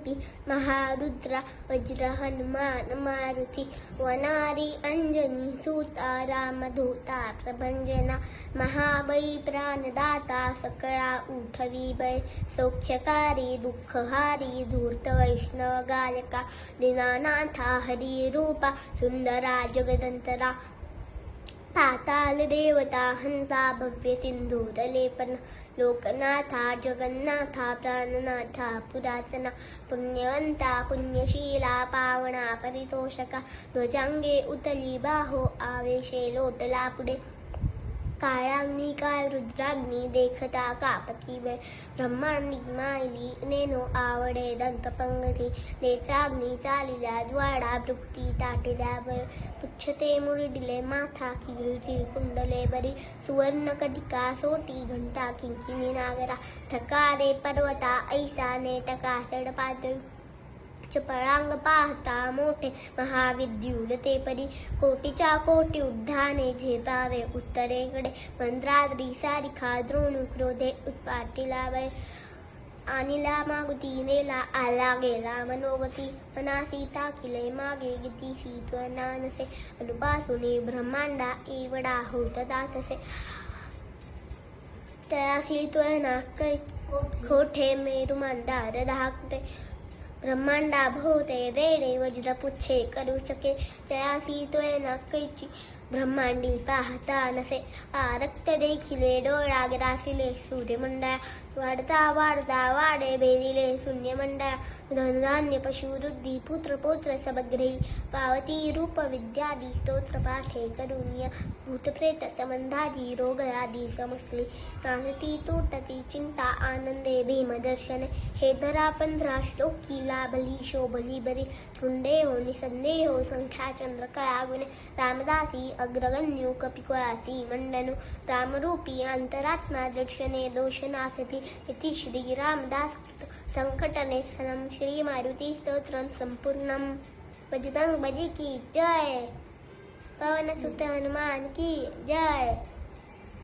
रूपी महारुद्रा वज्र हनुमान मारुती वनारी अंजनी सुता, रामधूता प्रभंजना महाबळी प्राणदाता सकळा उठवी बळ सौख्यकारी, दुःखहारी, धूर्त, वैष्णव, गायका दिनानाथा हरी रूपा सुंदरा जगदंतरा पाताल देवता हंता भव्य सिंधूर लेपन लोकनाथा, जगन्नाथा, प्राणनाथा, पुरातना पुण्यवंता पुण्यशीला, पावना, परितोषका ध्वजांगे उतली, बाहो, आवेशे लोटला काय रुद्राग्नी देखता, कापती वेळ ब्रह्मांडी मायली, नेनो आवडे, दंत पंगती, नेत्राग्नी भृक्ती ताटिल्या वेळ पुच्छते मुरडिले माथा कटिका, सोटी, घंटा, किंकिनी, नागरा थकारे पर्वता, ऐसा, नेटका सडपातळी चपळांग पाहता मोठे महाविद्युल ते परी कोटीच्या कोटी उद्याने झेपावे उत्तरेकडे मंद्राद्री सारिखा द्रोणू क्रोधे उत्पाटीला वय आणिला मागुती नेला आला गेला मनोगती मनासी टाकिले मागे गती सीत्वना नसे अनुपासुने ब्रह्मांडा एवढा होत दातसे तयासी त्वना ब्रह्मांडा भोवते वेडे वज्र पुच्छे करू शके तयासी त्वना कैची। ब्रह्मांडी पाहता नसे आरक्त देखिले डोळा ग्रासिले सूर्यमंडळ वाढता वाढता वाडे बेदिले शून्यमंडळ। धनधान्य पशुवृद्धी पुत्र पौत्र सबग्रही पावती रूप विद्यादी, स्तोत्र पाठे करुण्य। भूतप्रेत संबंधादी रोग आदी समजली नासती तुटती चिंता आनंदे भीमदर्शने। हे धरा पंधरा श्लोकी लाभली शोभली, बरी तृंदेहो निसंदेहो संख्या चंद्र कळागुणे रामदासी, अग्रगण्यो कपिकुळासी मंडनु रामरूपी, अंतरात्मा दर्शने दोषनासती इति श्री रामदास, संकटने, सनम, श्री मारुती स्तोत्रम संपूर्णम। बजरंग बजी की जय। पवन सुत हनुमान की जय।